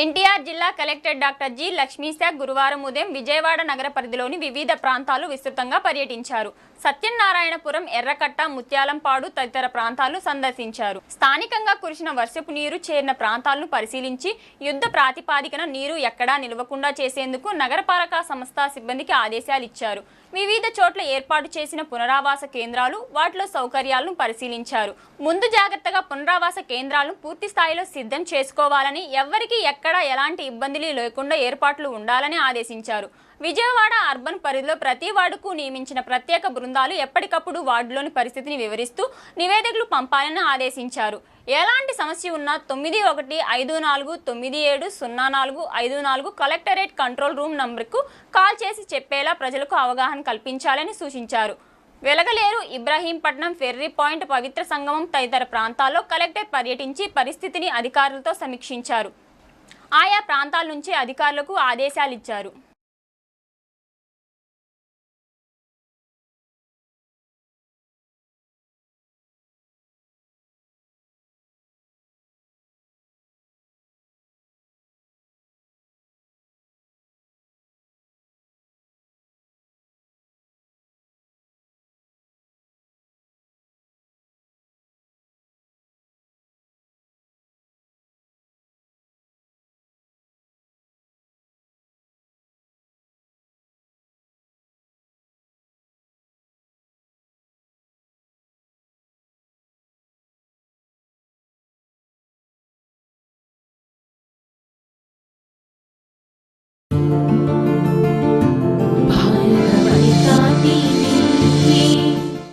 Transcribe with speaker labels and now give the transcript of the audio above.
Speaker 1: ఎన్టీఆర్ జిల్లా collector doctor G Lakshmisha గురువారం ఉదయం విజయవాడ నగర పరిధిలోని వివిధ ప్రాంతాలు విస్తృతంగా పర్యటించారు. సత్యనారాయణపురం ఎర్రకట్ట ముత్యాలంపాడు తదితర ప్రాంతాలు సందర్శించారు. స్థానికంగా కురిసిన వర్షపు నీరు చేరిన ప్రాంతాలను పరిశీలించి యుద్ధ ప్రాతిపాదికన నీరు ఎక్కడా నిలవకుండా చేసేందుకు నగరపాలక సంస్థ సిబ్బందికి ఆదేశాలు ఇచ్చారు. వివిధ చోట్ల ఏర్పాటు చేసిన పునరావాస కేంద్రాలు వాటిలో సౌకర్యాలను పరిశీలించారు. ముందు జాగ్రత్తగా పునరావాస కేంద్రాలను పూర్తి స్థాయిలో సిద్ధం చేసుకోవాలని ఎవ్వరికీ ఎక్కడా ఎలాంటి ఇబ్బందులు లేకుండా ఏర్పాట్లు ఉండాలని ఆదేశించారు. విజయవాడ అర్బన్ పరిధిలో ప్రతి వార్డుకు నియమించిన ప్రత్యేక బృందాలు ఎప్పటికప్పుడు వార్డులోని పరిస్థితిని వివరిస్తూ నివేదికలు పంపాలని ఆదేశించారు. ఎలాంటి సమస్య ఉన్నా తొమ్మిది ఒకటి ఐదు నాలుగు తొమ్మిది ఏడు సున్నా నాలుగు ఐదు నాలుగు కలెక్టరేట్ కంట్రోల్ రూమ్ నంబర్కు కాల్ చేసి చెప్పేలా ప్రజలకు అవగాహన కల్పించాలని సూచించారు. వెలగలేరు ఇబ్రాహీంపట్నం ఫెర్రీ పాయింట్ పవిత్ర సంగమం తదితర ప్రాంతాల్లో కలెక్టర్ పర్యటించి పరిస్థితిని అధికారులతో సమీక్షించారు. ఆయా ప్రాంతాల నుంచి అధికారులకు ఆదేశాలిచ్చారు.